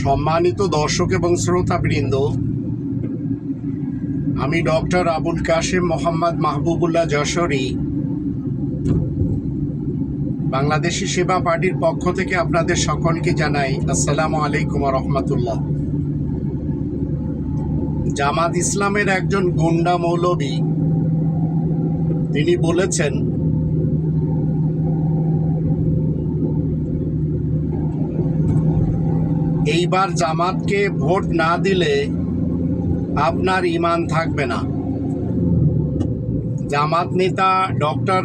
সম্মানিত দর্শক এবং শ্রোতাবৃন্দ, আমি ডক্টর আবুল কাশেম মোহাম্মদ মাহবুবুল্লাহ যশোরী, বাংলাদেশি সেবা পার্টির পক্ষ থেকে আপনাদের সকলকে জানাই আসসালামু আলাইকুম রহমতুল্লাহ। জামাত ইসলামের একজন গুন্ডা মৌলবী, তিনি বলেছেন এইবার জামাতকে ভোট না দিলে আপনার ইমান থাকবে না। জামাত নেতা ডক্টর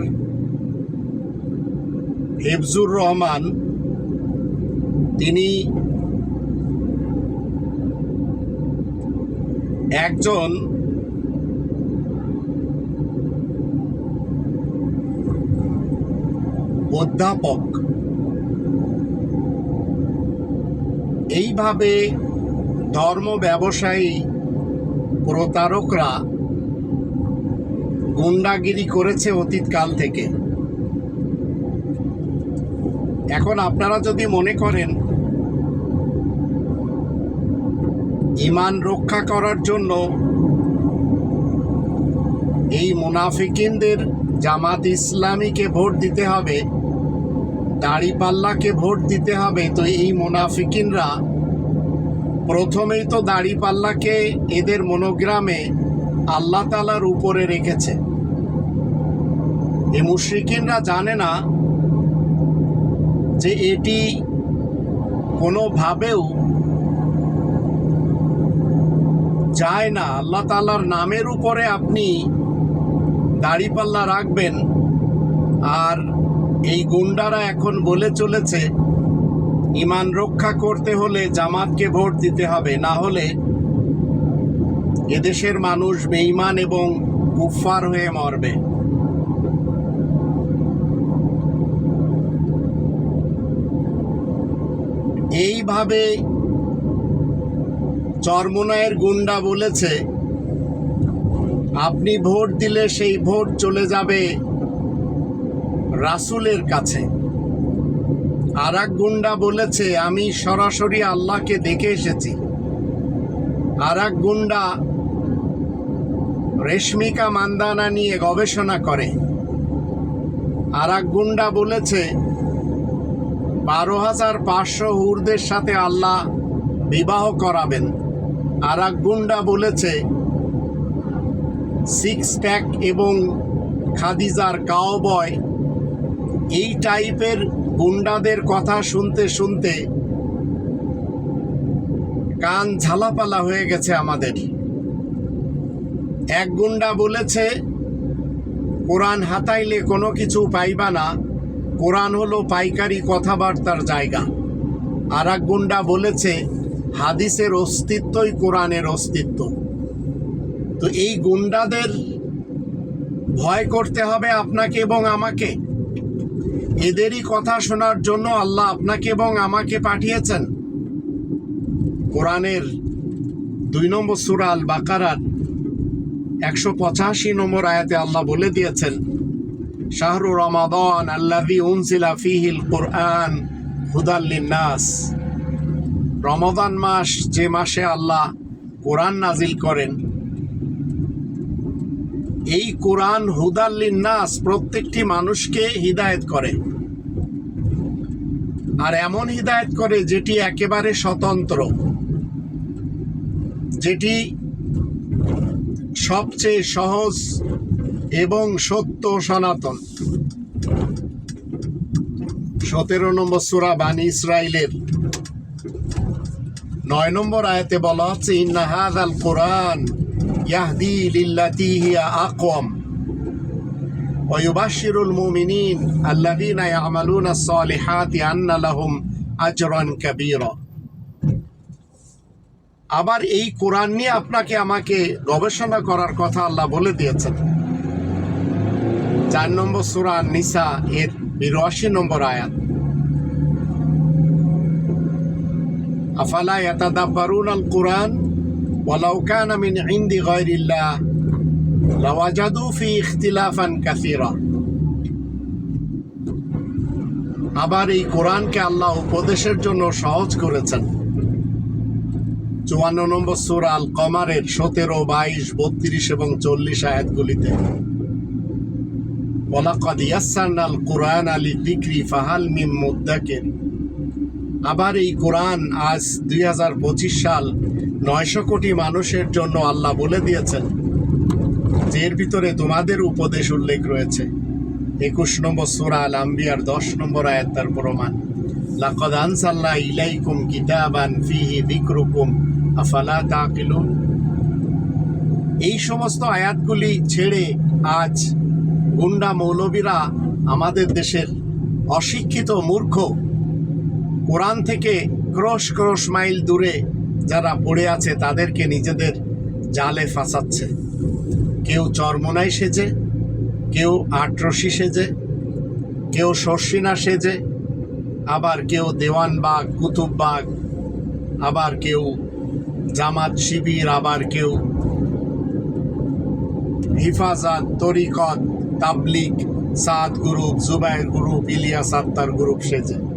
হেফজুর রহমান, তিনি একজন অধ্যাপক। এইভাবে ধর্ম ব্যবসায়ী প্রতারকরা গুন্ডাগিরি করেছে অতীতকাল থেকে। এখন আপনারা যদি মনে করেন ইমান রক্ষা করার জন্য এই মুনাফিকিনদের জামাত ইসলামীকে ভোট দিতে হবে দাড়িপাল্লাকে ভোট দিতে হবে, তো এই মোনাফিকিনরা প্রথমেই তো দাড়িপাল্লাকে এদের মনোগ্রামে আল্লাহ তালার উপরে রেখেছে। এই মুশ্রিকিনরা জানে না যে এটি কোনোভাবেও যায় না। আল্লাহ তালার নামের উপরে আপনি দাড়িপাল্লা রাখবেন আর এই গুন্ডারা এখন বলে চলেছে, ইমান রক্ষা করতে হলে জামাতকে ভোট দিতে হবে, না হলে এদেশের মানুষ বেঈমান এবং কুফার হয়ে মরবে। এইভাবে চরমোনায়ের গুন্ডা বলেছে, আপনি ভোট দিলে সেই ভোট চলে যাবে। রাসুলের কাছে। আর এক গুন্ডা বলেছে, আমি সরাসরি আল্লাহকে দেখে এসেছি। আর এক গুন্ডা রেশমিকা মান্দানা নিয়ে গবেষণা করে। আর এক গুন্ডা বলেছে, বারো হাজার পাঁচশো হুরদের সাথে আল্লাহ বিবাহ করাবেন। আর এক গুন্ডা বলেছে সিক্স প্যাক এবং খাদিজার কাউবয় এই টাইপের গুন্ডাদের কথা শুনতে শুনতে কান ঝালাপালা হয়ে গেছে আমাদের। এক গুন্ডা বলেছে, কোরআন হাতাইলে কোনো কিছু পাইবা না। কোরআন হলো পাইকারি কথাবার্তার জায়গা। আর এক গুন্ডা বলেছে, হাদিসের অস্তিত্বই কোরআনের অস্তিত্ব। তো এই গুন্ডাদের ভয় করতে হবে আপনাকে এবং আমাকে। এদেরই কথা শোনার জন্য আল্লাহ আপনাকে এবং আমাকে পাঠিয়েছেন। কোরআনের দুই নম্বর সুরা আল বাকারার একশো পঁচাশি নম্বর আয়াতে আল্লাহ বলে দিয়েছেন, শাহরু রমাদন আল্লাহি উনসিলা ফিহিল কোরআন হুদাল্লিন নাস রমাদান মাস যে মাসে আল্লাহ কোরআন নাজিল করেন এই কোরআন হুদাল্লিন নাস প্রত্যেকটি মানুষকে হিদায়ত করে। আর এমন হিদায়ত করে যেটি একেবারে স্বতন্ত্র। যেটি সবচেয়ে সহজ এবং সত্য সনাতন। সতেরো নম্বর সুরা বানী ইসরায়েলের নয় নম্বর আয়াতে বলা হচ্ছে ইন্নাহাদ আল কোরআন ইয়াহদি লিল্লাতি হিয়া আকওয়াম ويبشر المؤمنين الذين يعملون الصالحات أن لهم أجرا كبيرا আবার এই কোরআন নিয়ে আপনাকে আমাকে গবেষণা করার কথা আল্লাহ বলে দিয়েছেন চার নম্বর সুরা নিসা এর বিরাশি নম্বর আয়াত আফালা ইয়াতাদাব্বারুন আল কোরআন ওয়ালাউ কানা মিন ইনদি গায়রিল্লাহ লাওয়াজাদু ফি ইখতিলাফান কাসীরা আবার এই কোরআনকে আল্লাহ উপদেশের জন্য সহজ করেছেন। চুয়ান্ন নম্বর সুর আল কমারের সতেরো, বাইশ, বত্রিশ এবং চল্লিশ আয়াতগুলিতে ওলাকাদ ইয়াসান্নাল কোরআন আলী দিক্রি ফাহাল মিম মুদ্দাকের। আবার এই কোরআন আজ দুই হাজার পঁচিশ সাল নয়শো কোটি মানুষের জন্য আল্লাহ বলে দিয়েছেন যে এর ভিতরে তোমাদের উপদেশ উল্লেখ রয়েছে। একুশ নম্বর সুরা আল আম্বিয়ার দশ নম্বর আয়াত প্রমাণ। লাকদ আনসাল্লাহ ইলাইকুম কিতাবান ফিহি যিকরুকুম, আফালা তাকিলুন। এই সমস্ত আয়াতগুলি ছেড়ে আজ গুন্ডা মৌলবীরা আমাদের দেশের অশিক্ষিত মূর্খ, কোরআন থেকে ক্রোশ ক্রোশ মাইল দূরে যারা পড়ে আছে তাদেরকে নিজেদের জালে ফাঁসাচ্ছে। কেউ চরমোনাই সেজে, কেউ আটরসি সেজে, কেউ শর্ষিনা সেজে, আবার কেউ দেওয়ান দেওয়ানবাগ, কুতুববাগ, আবার কেউ জামাত শিবির, আবার কেউ হিফাজত, তরিকত তাবলিক সাদ গ্রুপ, জুবাইর গ্রুপ, ইলিয়াস আত্মার গ্রুপ সেজে।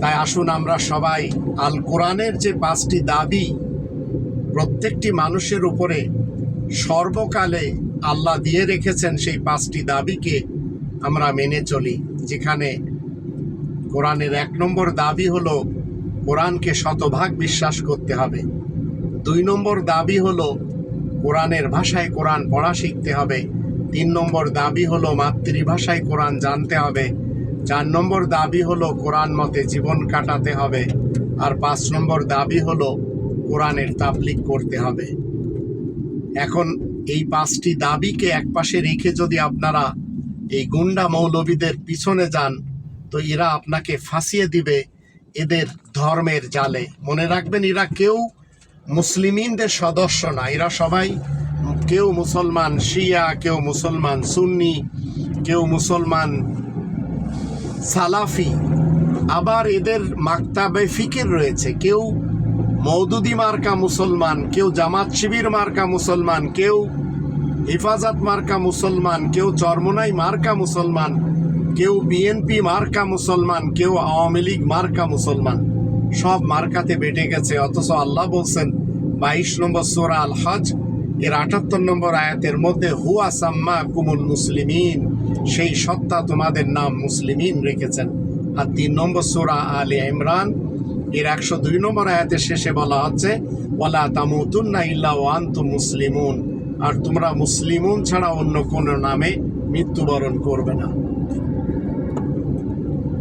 তাই আসুন আমরা সবাই আল কোরআনের যে পাঁচটি দাবি প্রত্যেকটি মানুষের উপরে সর্বকালে আল্লাহ দিয়ে রেখেছেন সেই পাঁচটি দাবিকে আমরা মেনে চলি, যেখানে কোরআনের এক নম্বর দাবি হলো কোরআনকে শতভাগ বিশ্বাস করতে হবে। দুই নম্বর দাবি হলো কোরআনের ভাষায় কোরআন পড়া শিখতে হবে। তিন নম্বর দাবি হলো মাতৃভাষায় কোরআন জানতে হবে। চার নম্বর দাবি হলো কোরআন মতে জীবন কাটাতে হবে, আর পাঁচ নম্বর দাবি হলো কোরআনের তাবলিক করতে হবে। এখন এই পাঁচটি দাবিকে একপাশে রেখে যদি আপনারা এই গুন্ডা মৌলবীদের পিছনে যান, তো এরা আপনাকে ফাঁসিয়ে দিবে এদের ধর্মের জালে। মনে রাখবেন, এরা কেউ মুসলিমিনদের সদস্য না, এরা সবাই কেউ মুসলমান শিয়া, কেউ মুসলমান সুন্নি, কেউ মুসলমান সালাফি। আবার এদের মাকতাবে ফিকির রয়েছে। কেউ মৌদুদি মার্কা মুসলমান, কেউ জামাত শিবির মার্কা মুসলমান, কেউ হেফাজত মার্কা মুসলমান, কেউ চরমোনাই মার্কা মুসলমান, কেউ বিএনপি মার্কা মুসলমান, কেউ আওয়ামী লীগ মার্কা মুসলমান। সব মার্কাতে বেটে গেছে। অথচ আল্লাহ বলছেন, বাইশ নম্বর সোরা আল হজ এর আটাত্তর নম্বর আয়াতের মধ্যে, হুয়া সাম্মা কুমুল মুসলিমিন সেই সত্তা তোমাদের নাম মুসলিমিন রেখেছেন। আর তিন নম্বর সোরা আলী ইমরান, এর একশো দুই নম্বর আয়াতের শেষে বলা হচ্ছে ওলা তামুতুন্না ইল্লা ওয়ান্তু মুসলিমুন আর তোমরা মুসলিমুন ছাড়া অন্য কোনো নামে মৃত্যুবরণ করবে না।